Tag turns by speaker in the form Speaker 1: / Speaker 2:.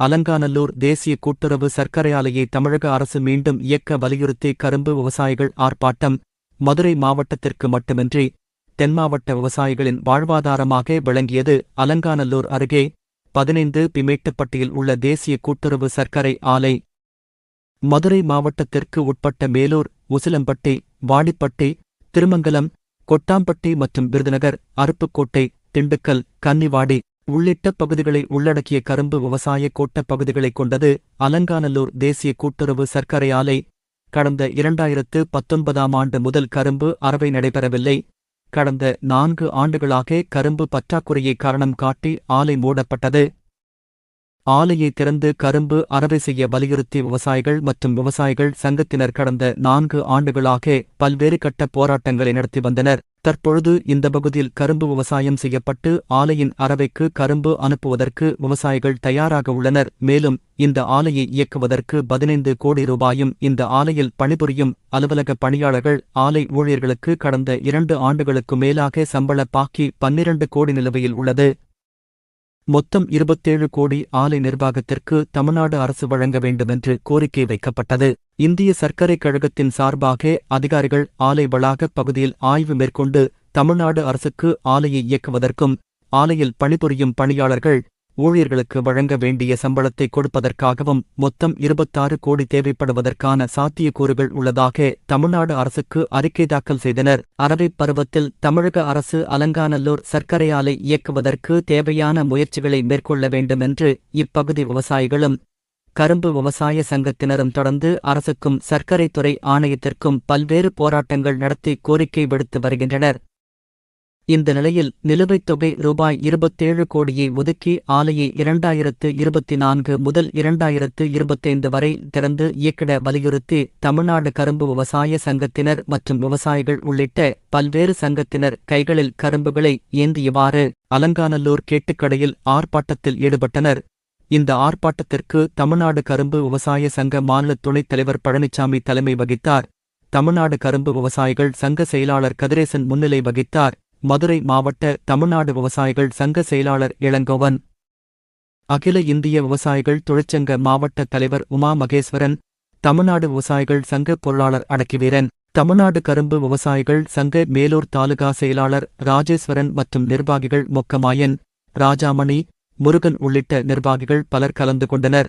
Speaker 1: அலங்காநல்லூர் தேசிய கூட்டுறவு சர்க்கரை ஆலையை தமிழக அரசு மீண்டும் இயக்க வலியுறுத்தி கரும்பு விவசாயிகள் ஆர்ப்பாட்டம். மதுரை மாவட்டத்திற்கு மட்டுமின்றி தென்மாவட்ட விவசாயிகளின் வாழ்வாதாரமாக விளங்கியது அலங்காநல்லூர் அருகே பதினைந்து பிமேட்டுப்பட்டியில் உள்ள தேசிய கூட்டுறவு சர்க்கரை ஆலை. மதுரை மாவட்டத்திற்கு உட்பட்ட மேலூர் உசிலம்பட்டி வாடிப்பட்டி திருமங்கலம் கொட்டாம்பட்டி மற்றும் விருதுநகர் அருப்புக்கோட்டை திண்டுக்கல் கன்னிவாடி உள்ளிட்ட பகுதிகளை உள்ளடக்கிய கரும்பு விவசாய கோட்டப் பகுதிகளைக் கொண்டது அலங்காநல்லூர் தேசிய கூட்டுறவு சர்க்கரை ஆலை. கடந்த இரண்டாயிரத்து பத்தொன்பதாம் ஆண்டு முதல் கரும்பு அறவை நடைபெறவில்லை. கடந்த நான்கு ஆண்டுகளாக கரும்பு பற்றாக்குறையை காரணம் காட்டி ஆலை மூடப்பட்டது. ஆலையை திறந்து கரும்பு அறவை செய்ய வலியுறுத்தி விவசாயிகள் மற்றும் விவசாயிகள் சங்கத்தினர் கடந்த நான்கு ஆண்டுகளாக பல்வேறு கட்ட போராட்டங்களை நடத்தி வந்தனர். தற்பொழுது இந்த பகுதியில் கரும்பு விவசாயம் செய்யப்பட்டு ஆலையின் அறவைக்கு கரும்பு அனுப்புவதற்கு விவசாயிகள் தயாராக உள்ளனர். மேலும் இந்த ஆலையை இயக்குவதற்கு பதினைந்து கோடி ரூபாயும் இந்த ஆலையில் பணிபுரியும் அலுவலக பணியாளர்கள் ஆலை ஊழியர்களுக்கு கடந்த இரண்டு ஆண்டுகளுக்கு மேலாக சம்பள பாக்கி பன்னிரண்டு கோடி நிலுவையில் உள்ளது. மொத்தம் இருபத்தேழு கோடி ஆலை நிர்வாகத்திற்கு தமிழ்நாடு அரசு வழங்க வேண்டுமென்று கோரிக்கை வைக்கப்பட்டது. இந்திய சர்க்கரை கழகத்தின் சார்பாக அதிகாரிகள் ஆலை வளாகப் பகுதியில் ஆய்வு மேற்கொண்டு தமிழ்நாடு அரசுக்கு ஆலையை இயக்குவதற்கும் ஆலையில் பணிபுரியும் பணியாளர்கள் ஊழியர்களுக்கு வழங்க வேண்டிய சம்பளத்தை கொடுப்பதற்காகவும் மொத்தம் இருபத்தாறு கோடி தேவைப்படுவதற்கான சாத்தியக்கூறுகள் உள்ளதாக தமிழ்நாடு அரசுக்கு அறிக்கை தாக்கல் செய்தனர். அரபிப் பருவத்தில் தமிழக அரசு அலங்காநல்லூர் சர்க்கரை ஆலை இயக்குவதற்கு தேவையான முயற்சிகளை மேற்கொள்ள வேண்டுமென்று இப்பகுதி விவசாயிகளும் கரும்பு விவசாய சங்கத்தினரும் தொடர்ந்து அரசுக்கும் சர்க்கரைத்துறை ஆணையத்திற்கும் பல்வேறு போராட்டங்கள் நடத்தி கோரிக்கை விடுத்து வருகின்றனர். இந்த நிலையில் நிலுவைத் தொகை ரூபாய் இருபத்தேழு கோடியை ஒதுக்கி ஆலையை இரண்டாயிரத்து இருபத்தி நான்கு முதல் இரண்டாயிரத்து இருபத்தைந்து வரை திறந்து இயக்கிட வலியுறுத்தி தமிழ்நாடு கரும்பு விவசாய சங்கத்தினர் மற்றும் விவசாயிகள் உள்ளிட்ட பல்வேறு சங்கத்தினர் கைகளில் கரும்புகளை ஏந்தியவாறு அலங்காநல்லூர் கேட்டுக்கடையில் ஆர்ப்பாட்டத்தில் ஈடுபட்டனர். இந்த ஆர்ப்பாட்டத்திற்கு தமிழ்நாடு கரும்பு விவசாய சங்க மாநில துணைத் தலைவர் பழனிசாமி தலைமை வகித்தார். தமிழ்நாடு கரும்பு விவசாயிகள் சங்க செயலாளர் கதிரேசன் முன்னிலை வகித்தார். மதுரை மாவட்ட தமிழ்நாடு விவசாயிகள் சங்க செயலாளர் இளங்கோவன். அகில இந்திய விவசாயிகள் தொழிற்சங்க மாவட்ட தலைவர் உமா மகேஸ்வரன் தமிழ்நாடு விவசாயிகள் சங்க பொருளாளர் அடக்கிவீரன் தமிழ்நாடு கரும்பு விவசாயிகள் சங்க மேலூர் தாலுகா செயலாளர் ராஜேஸ்வரன் மற்றும் நிர்வாகிகள் மொக்கமாயன் ராஜாமணி முருகன் உள்ளிட்ட நிர்வாகிகள் பலர் கலந்து கொண்டனர்.